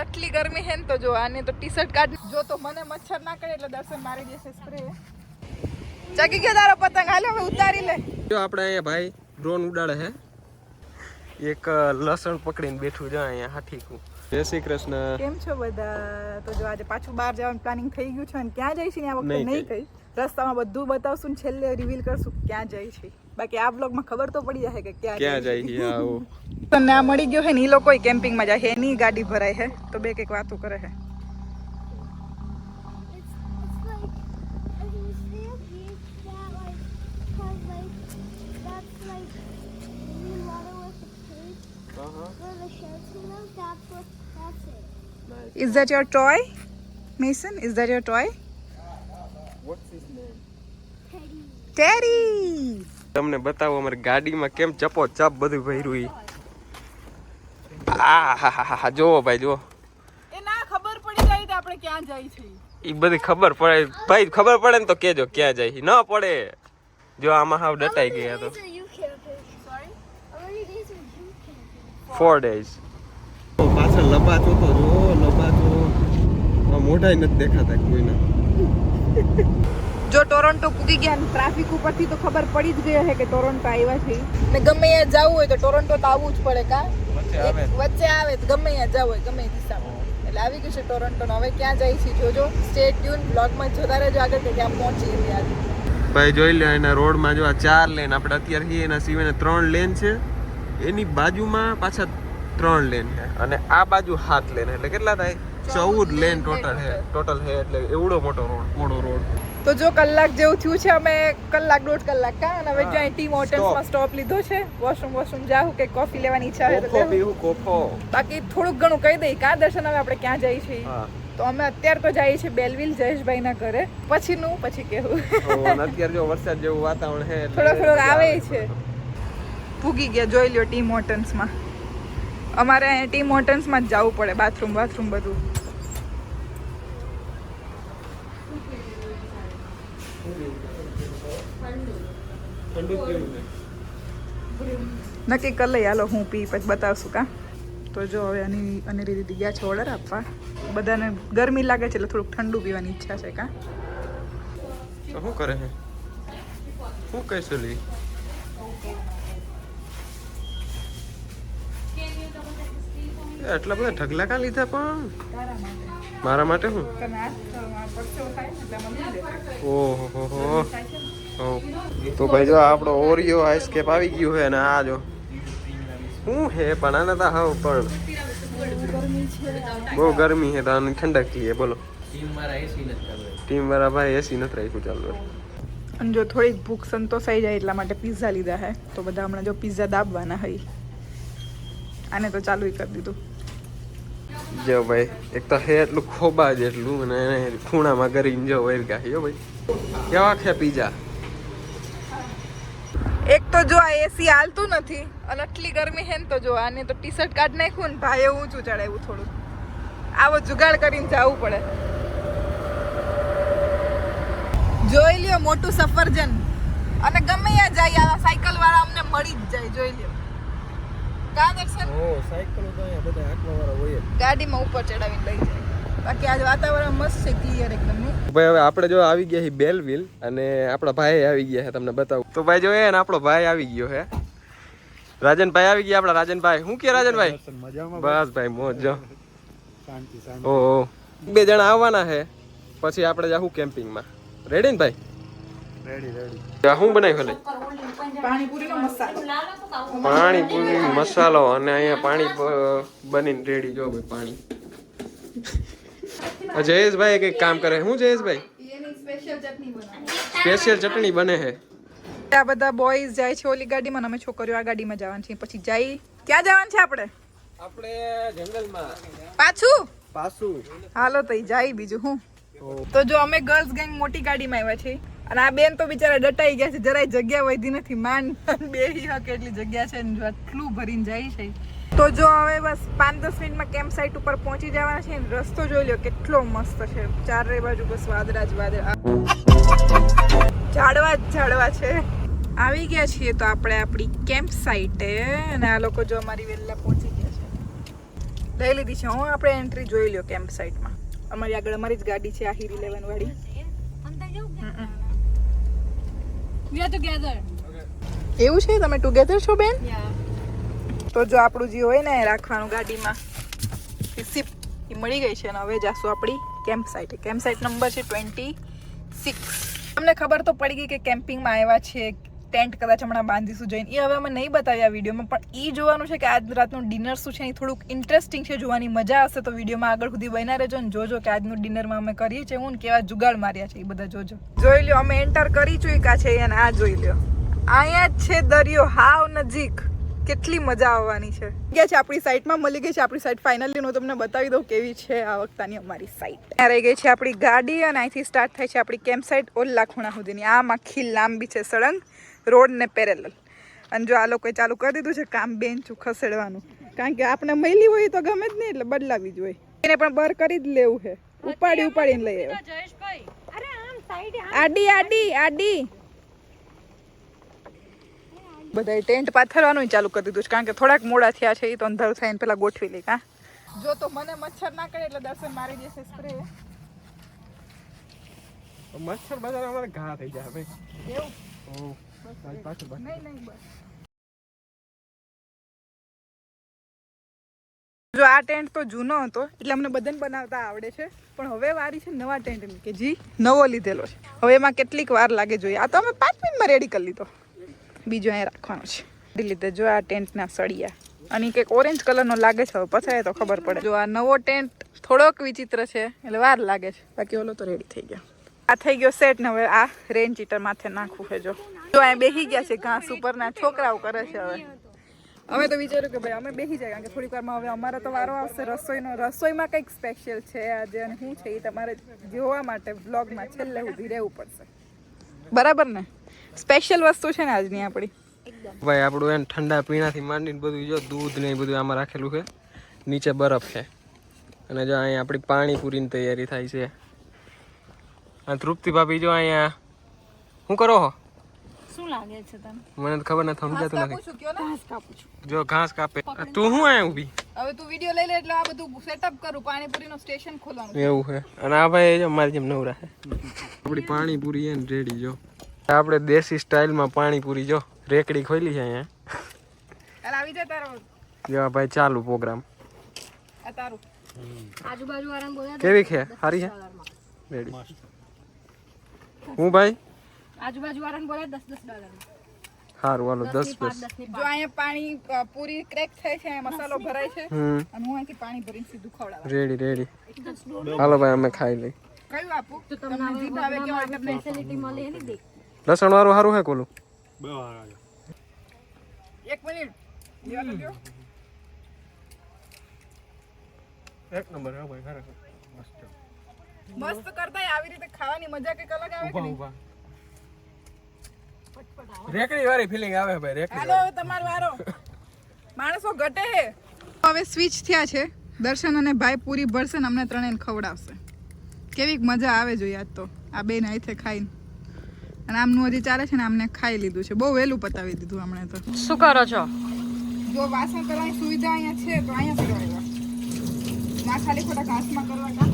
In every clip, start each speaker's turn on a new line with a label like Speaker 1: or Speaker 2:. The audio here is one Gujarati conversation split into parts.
Speaker 1: આટલી ગરમી હે ને તો જો આને તો ટી શર્ટ કાઢ જો તો મને મચ્છર ના કરે એટલે દર્શન મારી દેશે સ્પ્રે ચકી ગયો તારો પતંગ. હાલો હવે ઉતારી લે.
Speaker 2: જો આપણે અહીંયા ભાઈ ડ્રોન ઉડાડે હે એક લસણ પકડીને બેઠું જો અહીંયા હાથીકું. જય શ્રી કૃષ્ણ.
Speaker 1: કેમ છો બધા? તો જો આજે પાછું બહાર જવાનું પ્લાનિંગ થઈ ગયું છે અને ક્યાં જઈશું ને આ વખતે
Speaker 2: નહીં
Speaker 1: કઈ. રસ્તામાં બધું બતાવશું ને છેલ્લે રિવીલ કરશું. ક્યાં જઈ છે બાકી આ બ્લોગમાં ખબર તો પડી જશે કે ક્યાં
Speaker 2: ક્યાં
Speaker 1: જઈ
Speaker 2: જાય છે આવો.
Speaker 1: તમને આ મળી ગયો છે ને એ લોકો કેમ્પિંગમાં જાય છે એની ગાડી ભરાય છે તો બે કંઈક વાતો કરે છે is that your toy Mason is that your toy Terry
Speaker 2: તમને બતાવો અમારી ગાડીમાં કેમ ચપો ચપ બધું ભર્યું ઈ. આ હા હા હા જોવો ભાઈ જો
Speaker 1: એ ના ખબર પડી જાય તો આપણે ક્યાં જાય છે.
Speaker 2: ઈ બધી ખબર પડે. ભાઈ ખબર પડે ને તો કેજો ક્યાં જાય ન પડે. જો આમાં હાવ ડટાઈ ગયા તો. ફોર ડેઝ પાછળ લબાચો તો જો લબાચો. મોઢાય નથી દેખાતા કોઈના.
Speaker 1: જો ટોરોન્ટો પૂગી ગયા ટ્રાફિક ઉપરથી તો ખબર પડી જ ગઈ હશે કે ટોરોન્ટો આવ્યા છે. ને ગમે ત્યાં જવું હોય તો ટોરોન્ટો તો આવવું જ પડે કા?
Speaker 2: વચ્ચે આવે.
Speaker 1: તો ગમે ત્યાં જવું હોય ગમે દિશામાં. એટલે આવી ગયું છે ટોરોન્ટો ને. હવે ક્યાં જાય છે જોજો. સ્ટે ટ્યુન બ્લોગમાં જોતા રહેજો આગળ કે ક્યાં પહોંચી રહ્યા
Speaker 2: ભાઈ જોઈ લો એના રોડમાં જો આ ચાર લેન આપણે અત્યારે છીએ એના સિવાયના ત્રણ લેન છે. એની બાજુમાં પાછા ત્રણ લેન છે. અને આ બાજુ સાત લેન એટલે કેટલા થાય? ચૌદ લેન ટોટલ છે. ટોટલ છે એટલે એવડો મોટો રોડ મોટો રોડ
Speaker 1: તો જો કલાક જેવું થયું છે અમે કલાક દોઢ કલાક કા? અને હવે. જ્યાં ટી મોટર્સમાં સ્ટોપ લીધો છે વોશરૂમ વોશરૂમ જાઉં કે કોફી લેવાની ઈચ્છા છે તો
Speaker 2: કોફો પીવું કોફો.
Speaker 1: બાકી થોડુંક ઘણું કહી દઈ કા દર્શન હવે આપણે ક્યાં જઈએ છીએ? તો અમે અત્યારે તો જઈએ છીએ બેલવિલ જયેશભાઈ ના ઘરે. પછીનું પછી કેવું
Speaker 2: અત્યારે જો વરસાદ જેવું વાતાવરણ છે
Speaker 1: થોડો
Speaker 2: થોડો
Speaker 1: આવે છે. ભૂગી ગયા જોઈ લ્યો ટી મોટન્સમાં અમારે અહીંયા ટી મોટન્સમાં જ જવું પડે બાથરૂમ બાથરૂમ બધું. નક્કી કરી લઈ હાલો હું પી, પછી બતાવશું, કા? તો જો હવે આની અને રીતે ગયા છે ઓર્ડર આપવા. બધાને ગરમી લાગે છે, એટલે થોડુંક ઠંડુ પીવાની ઈચ્છા છે, કા?
Speaker 2: શું કરે છે? શું કહીશું લી? એ એટલા બધા ઢગલા કાં લીધા પણ? મારા માટે શું ઓહો હો. તો ભાઈ જો આપણો ઓરિયો આઈસ્કેપ આવી ગયું છે અને આ જો. શું હે પણ આને તો હાવ પણ બહુ ગરમી છે તો આની ઠંડક લઈએ બોલો. ટીમ વાળા ભાઈ એસી નથી રાખ્યું ચાલુ
Speaker 1: અને જો થોડીક ભૂખ સંતોષાઈ જાય એટલા માટે પીઝા લીધા હે તો બધા હમણાં જો પિઝા દાબવાના હોય. આને તો ચાલુ કરી દીધું.
Speaker 2: જો ભાઈ એક તો હે એટલું ખોબા જેટલું અને એને ખૂણામાં કરીને જો વૈર ગાય. ભાઈ કેવા ખે પીજા?
Speaker 1: એક તો જો આ એસી હાલતું નથી અને આટલી ગરમી હે ને તો જો આને તો ટી શર્ટ કાઢ નાખ્યું ને ભાઈ ઊંચું ચડાવ્યું થોડું. આવો જુગાડ કરીને જવું પડે. જોઈ લ્યો મોટું સફરજન. અને ગમે ત્યાં જાય આ સાયકલ વાળા અમને મળી જ જાય જોઈ લ્યો. કા દર્શન
Speaker 2: ઓ સાયકલ તો અહીંયા બધા હાંકવા વાળા હોય
Speaker 1: ગાડીમાં ઉપર ચડાવીને લઈ જાય. બાકી આજ વાતાવરણ મસ્ત છે ક્લિયર એકદમ
Speaker 2: ભાઈ હવે આપણે જો આવી ગયા છે બેલવિલ અને આપણા ભાઈ આવી ગયા છે તમને બતાવું. તો ભાઈ જો ને આપણો ભાઈ આવી ગયો છે. રાજનભાઈ આવી ગયા આપણા રાજનભાઈ. શું કે રાજનભાઈ? બસ ભાઈ મોજ. જો ઓહો. બે જણા આવવાના છે. પછી આપણે જાહું કેમ્પિંગમાં રેડી ને ભાઈ? Ready ready. શું બનાવ્યું લે
Speaker 1: પાણીપુરીનો મસાલો.
Speaker 2: પાણીપુરી મસાલો અને અહીંયા પાણી બનીને રેડી. જો ભાઈ પાણી. જયેશભાઈ કંઈક કામ કરે. શું જયેશભાઈ?
Speaker 1: એની સ્પેશિયલ ચટણી બનાવી.
Speaker 2: સ્પેશિયલ ચટણી બને છે.
Speaker 1: આ બધા બોયઝ જાય છે ઓલી ગાડીમાં અમે છોકરીઓ આ ગાડીમાં જવાનું છે પછી જાય ક્યાં જવાનું છે આપણે?
Speaker 2: આપણે જંગલમાં.
Speaker 1: પાછું?
Speaker 2: પાછું.
Speaker 1: હાલો તઈ જાય બીજું હું. તો જો અમે ગર્લ્સ ગેંગ મોટી ગાડીમાં આવ્યા છીએ. અને આ બેન તો બિચારા ડટાઈ ગયા છે, જરાય જગ્યા વધી નથી. માન બે હકે એટલી જગ્યા છે ને જો આટલું ભરીને જાય છે. તો જો હવે બસ પાંચ દસ મિનિટમાં કેમ્પ સાઇટ ઉપર પહોંચી જવાના છે રસ્તો જોઈ લો કેટલો મસ્ત છે. ચારે બાજુ બસ વાદળા જ વાદળા. ઝાડવા જ ઝાડવા છે. આવી ગયા છીએ તો આપણે આપણી કેમ્પ સાઇટે અને આ લોકો જો અમારી વહેલા પહોંચી ગયા છે. લઈ લીધી છે. હું આપણે એન્ટ્રી જોઈ લ્યો કેમ્પ સાઇટમાં અમારી આગળ અમારી જ ગાડી છે, આહિર ઇલેવન વાળી.
Speaker 3: Are together.
Speaker 1: એવું છે? તમે ટુગેધર છો બેન? તો જો આપણું જે હોય ને રાખવાનું ગાડીમાં. રિસિપ્ટ એ મળી ગઈ છે અને હવે જાશું આપણી camp site camp site number છે ટ્વેન્ટી સિક્સ તમને ખબર તો પડી ગઈ કે કેમ્પિંગમાં આવ્યા છે ટેન્ટ કદાચ હમણાં બાંધીશું જઈને. એ હવે અમે નહીં બતાવ્યા વિડીયોમાં, પણ એ જોવાનું છે કે આજ રાતનું ડિનર શું છે એ થોડુંક ઇન્ટરેસ્ટિંગ છે, જોવાની મજા આવશે, તો વિડીયોમાં આગળ સુધી બન્યા રહેજો ને જોજો કે આજનું ડિનરમાં અમે કરીએ છીએ હું કેવા જુગાડ માર્યા છે એ બધા જોજો. જોઈ લ્યો, અમે એન્ટર કરી ચૂક્યા છે અને આ જોઈ લ્યો. અહીંયા જ છે દરિયો, હાવ નજીક. કેટલી મજા આવવાની છે. ગયા છે આપણી સાઈડમાં મળી ગઈ છે આપણી સાઈટ ફાઇનલી હું તમને બતાવી દઉં કેવી છે આ વખતાની અમારી સાઈડ ત્યાં રહી ગઈ છે આપણી ગાડી અને અહીંથી સ્ટાર્ટ થાય છે આપણી કેમ્પ સાઈટ ઓલ્લા ખૂણા સુધીની. આમ આખી લાંબી છે સળંગ. રોડ ને પેરેલલ અને જો આ લોકોએ ચાલુ કરી દીધું છે કામ બેન્ચું ખસેડવાનું. કારણ કે આપણે મળી હોય તો ગમે જ નહીં એટલે બદલાવી જ હોય. એને પણ બર કરી જ લેવું છે. ઉપાડી ઉપાડીને લઈ આવ્યો. આડી આડી આડી. બધાય ટેન્ટ પાથરવાનું ચાલુ કરી દીધું છે. કારણ કે થોડાક મોડા થયા છે એ તો અંધારું થાય પેલા ગોઠવી લે કા જો તો મને મચ્છર ના કરે એટલે દર્શન મારી દેશે સ્પ્રે
Speaker 2: મચ્છર બધા અમારે ઘા થઈ જાય ભાઈ.
Speaker 1: એવું? જો આ ટેન્ટ તો જૂનો હતો, એટલે અમને બધાને બનાવતા આવડે છે. પણ હવે વારી છે નવા ટેન્ટની કે જી નવો લીધેલો છે. હવે એમાં કેટલીક વાર લાગે જોઈએ. આ તો અમે પાંચ મિનિટમાં રેડી કરી લીધો. બીજો અહીંયા રાખવાનો છે. લીધે જો આ ટેન્ટના સળિયા. અને કંઈક ઓરેન્જ કલરનો લાગે છે, હવે પછાય તો ખબર પડે. જો આ નવો ટેન્ટ થોડોક વિચિત્ર છે, એટલે વાર લાગે છે. બાકી ઓલો તો રેડી થઈ ગયો. આ થઈ ગયો સેટ ને હવે આ રેન ચીટર માથે નાખવું છે જો. જો અહીંયા બેસી ગયા છે ઘાસ ઉપર ના છોકરાઓ કરે છે હવે. અમે તો વિચાર્યું કે ભાઈ અમે બેસી જાય કારણ કે થોડીક વારમાં હવે અમારો તો વારો આવશે. રસોઈનો રસોઈમાં કંઈક સ્પેશિયલ છે આજે અને શું છે એ તમારે જોવા માટે વ્લોગમાં છેલ્લે સુધી રહેવું પડશે. બરાબર ને? સ્પેશિયલ વસ્તુ છે ને આજની આપણી.
Speaker 2: ભાઈ આપણું એને ઠંડા પીણાથી માંડીને બધું જો દૂધ ને એ બધું આમાં રાખેલું છે. નીચે બરફ છે. અને જો અહીંયા આપણી પાણીપુરીની તૈયારી થાય છે. તૃપ્તિ ભાભી જો અહીંયા શું કરો હો?
Speaker 3: શું લાગે છે તને
Speaker 2: મને તો ખબર નથી સમજાતું નથી.
Speaker 1: પૂછું કયો
Speaker 3: ઘાસ કાપું છું.
Speaker 2: જો ઘાસ કાપે. તું શું અહીંયા ઊભી?
Speaker 1: હવે તું વિડિયો લઈ લે એટલે આ બધું સેટઅપ કરું પાણીપુરીનું સ્ટેશન ખોલવાનું.
Speaker 2: એવું છે. અને આ ભાઈ જો મારી જેમ નવરા છે. આપણી પાણીપુરી એને રેડી જો. આપણે દેશી સ્ટાઇલમાં પાણીપુરી જો રેકડી ખોલી છે અહીંયા.
Speaker 1: ચાલ આવી જા તારો
Speaker 2: જો ભાઈ ચાલુ પ્રોગ્રામ
Speaker 1: આ તારું.
Speaker 3: આજુબાજુ વાળાને બોલ્યા
Speaker 2: કેવી છે? સારી છે રેડી હું ભાઈ?
Speaker 3: આજુબાજુ વાળાને બોલ્યા દસ દસ ડોલર
Speaker 2: સારું હાલો દસ
Speaker 3: પાંચ
Speaker 2: દસ
Speaker 3: દસ
Speaker 1: જો અહીંયા પાણી પૂરી ક્રેક થાય છે અહીંયા મસાલો ભરાય છે અને હું અહીંથી પાણી ભરીને સીધું ખવડાવું.
Speaker 2: Ready ready. હાલો ભાઈ અમે ખાઈ લઈ.
Speaker 1: કયું આપું? તમને જીત આવે કે order
Speaker 3: ફેસિલિટી મળે એની દેખ
Speaker 2: લસણ વાળું સારું હે કોલું?
Speaker 1: એક મિનિટ. લેવા તો
Speaker 2: એક નંબર હે ભાઈ ખરેખર.
Speaker 1: મસ્ત. કરતા આવી રીતે ખાવાની મજા કંઈક અલગ આવે કે નહીં?
Speaker 2: રેકડી વાળી ફિલિંગ આવે ભાઈ રેકડી
Speaker 1: હાલો હવે તમારો વારો. માણસો ઘટે હે. હવે સ્વિચ થયા છે. દર્શન અને ભાઈ પૂરી ભરશે ને અમને ત્રણેયને ખવડાવશે. કેવી મજા આવે જોઈએ આજ તો. આ બેન અહીંથી ખાઈને. અને આમનું હજી ચાલે છે ને આમને ખાઈ લીધું છે. બહુ વહેલું પતાવી દીધું હમણે તો.
Speaker 3: શું કરો છો?
Speaker 1: જો વાસણ કરવાની સુવિધા અહીંયા છે તો અહીંયા કરવા ના ખાલી ખોટા ઘાસમાં કરવા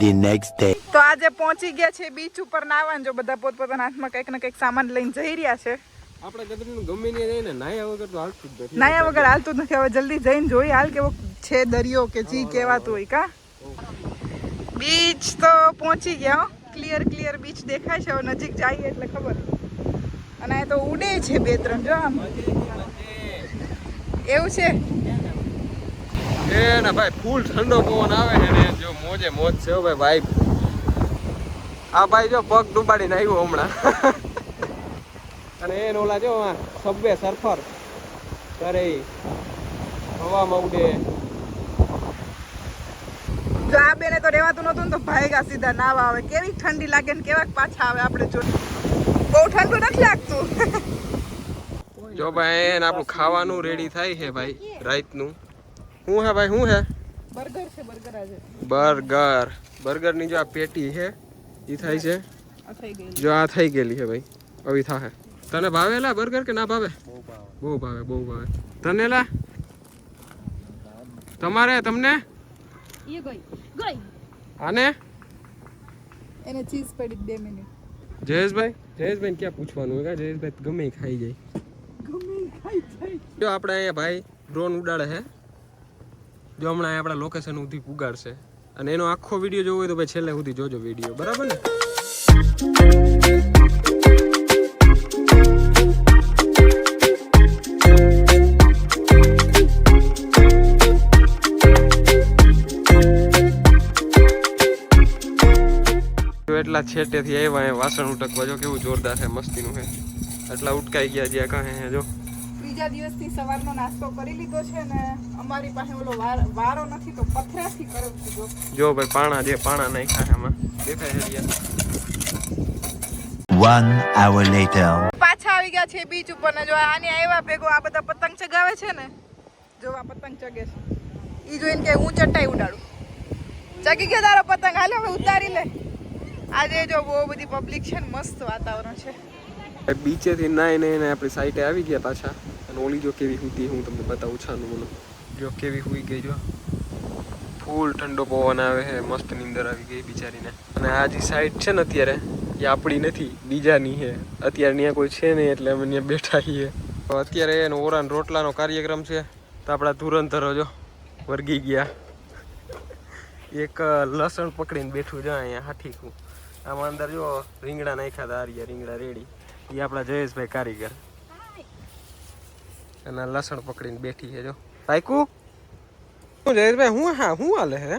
Speaker 4: the next day.
Speaker 1: તો આજે પહોંચી ગયા છે બીચ ઉપર નાવા જો બધા પોતપોતાના હાથમાં કંઈક ને કંઈક સામાન લઈને જઈ રહ્યા છે.
Speaker 2: આપણે ગદરીનું ગમે નહીં જઈને નાયા વગર તો હાલતું જ નથી.
Speaker 1: નાયા વગર હાલતું જ નથી. હવે જલ્દી જઈને જોઈ હાલ કેવો છે દરિયો કે જી કહેવાતું હોય કા? બીચ તો પહોંચી ગયા ક્લિયર ક્લિયર બીચ દેખાય છે. હવે નજીક જઈએ એટલે ખબર. અને એ તો ઉડે છે બે ત્રણ જો આમ. એવું છે?
Speaker 2: એ ના ભાઈ ફૂલ ઠંડો પવન આવે છે ને, જો મોજે છે ભાઈ ભાઈ આ ભાઈ જો પગ ડૂબાડીને આવ્યો હમણાં. અને એને ઓલા જો સબવે સરફર કરે. હવામાં ઉડે.
Speaker 1: જો આ બેને તો રહેવાતું નહોતું ને તો ભાઈગા સીધા નાવા આવે. કેવી ઠંડી લાગે ને કેવા પાછા આવે આપણે જો. બહુ ઠંડુ નથી લાગતું.
Speaker 2: જો ભાઈ આપણું ખાવાનું રેડી થાય છે ભાઈ, રાતનું. શું હે ભાઈ શું હે?
Speaker 1: બર્ગર છે બર્ગર આજે.
Speaker 2: બર્ગર. બર્ગરની જો આ પેટી છે એ થાય છે?
Speaker 1: આ થઈ ગઈ
Speaker 2: જો આ થઈ ગયેલી છે ભાઈ હવે થાહે. તને ભાવેલા બર્ગર કે ના ભાવે? બહુ ભાવે. બહુ ભાવે તને લા? તમારે તમને?
Speaker 3: એ ગઈ ગઈ.
Speaker 2: આને?
Speaker 1: એને ચીઝ પડી બે મિનિટ
Speaker 2: જયેશભાઈ જયેશભાઈ ક્યાં પૂછવાનું હોય? જયેશભાઈ ગમે ઈ ખાઈ જાય. જો આપણે અહીંયા ભાઈ ડ્રોન ઉડાડે છે જો હમણાં આપણા લોકેશન સુધી પુગાડશે. અને એનો આખો વીડિયો જોવો હોય તો ભાઈ છેલ્લે સુધી જોજો વીડિયો બરાબર ને? એટલા છેટેથી આવ્યા વાસણ ઉટકવા. જો કેવું જોરદાર છે મસ્તીનું છે એટલા ઉટકાઈ ગયા જ્યાં છે જો.
Speaker 1: ત્રીજા દિવસથી સવારનો નાસ્તો કરી લીધો છે ને અમારી પાસે ઓલો વારો નથી તો પથરાથી કરે છે જો.
Speaker 2: ભાઈ પાણા જે પાણા નાખ્યા છે એમાં દેખાય છે
Speaker 4: One hour later.
Speaker 1: પાછા આવી ગયા છે બીચ ઉપર ને જો આને આવ્યા ભેગો આ બધા પતંગ ચગાવે છે ને? જો આ પતંગ ચગે છે. ઈ જોઈને કે હું ચટાઈ ઉડાડું. ચગી ગયો તારો પતંગ. હાલો હવે ઉતારી લે. આજે જો બહુ બધી પબ્લિક છે ને મસ્ત વાતાવરણ છે.
Speaker 2: બીચેથી નાઈ ને આપણી સાઈટે આવી ગયા પાછા. ઓલી જો કેવી હતી હું તમને બતાવું છાનું મને જો કેવી હોઈ ગઈ જો. ફૂલ ઠંડો પવન આવે છે મસ્ત નીંદર આવી ગઈ બિચારીને. અને આ જે સાઈડ છે ને અત્યારે, એ આપણી નથી, બીજાની છે અત્યારે ત્યાં કોઈ છે નહીં એટલે અમે ત્યાં બેઠા છીએ. અત્યારે એનો ઓરાન રોટલાનો કાર્યક્રમ છે, તો આપણા ધુરંધરો જો વર્ગી ગયા. એક લસણ પકડીને બેઠું છે અહીંયા હાથીકું આમાં અંદર જો રીંગણા નાખ્યા હતા, આર્યા રીંગણા રેડી એ આપણા જયેશભાઈ કારીગર. અને લસણ પકડીને બેઠી છે, જો. તાઈકુ શું જયેશભાઈ, હું હા, હું હાલે હે?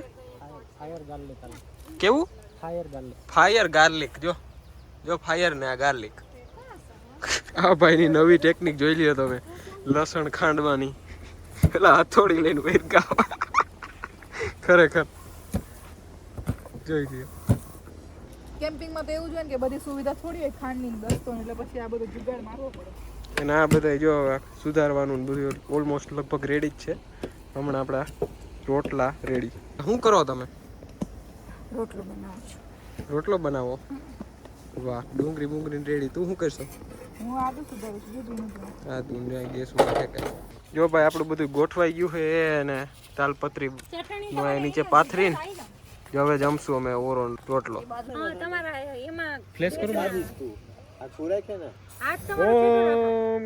Speaker 2: કેવું? ફાયર ગાર્લિક, જો. જો ફાયર ને આ ગાર્લિક. આ ભાઈની નવી ટેકનિક જોઈ લ્યો તમે. લસણ ખાંડવાની. પેલા હથોડી લઈને વેરગા. ખરેખર. જોઈ લ્યો.
Speaker 1: કેમ્પિંગમાં તો એવું જોઈએ કે બધી સુવિધા થોડી હોય ખાંડની ને દસ્તોની, એટલે પછી આ બધું જુગાડ મારવો પડે.
Speaker 2: અને આ બધા જો સુધારવાનું બધું ઓલમોસ્ટ લગભગ રેડી જ છે. હમણાં આપણા રોટલા રેડી શું કરો તમે?
Speaker 1: રોટલો બનાવો છું.
Speaker 2: રોટલો બનાવો? વાહ ડુંગળી બુંગળી રેડી તું શું કરશો? આ દુનિયા ગેસ જો ભાઈ આપણું બધું ગોઠવાઈ ગયું છે અને તાલપત્રી નીચે પાથરીને જો હવે જમશું અમે ઓરો રોટલો.
Speaker 3: તમારા એમાં
Speaker 2: ફ્લેશ કરું
Speaker 3: આજ તમારો
Speaker 2: ઓમ.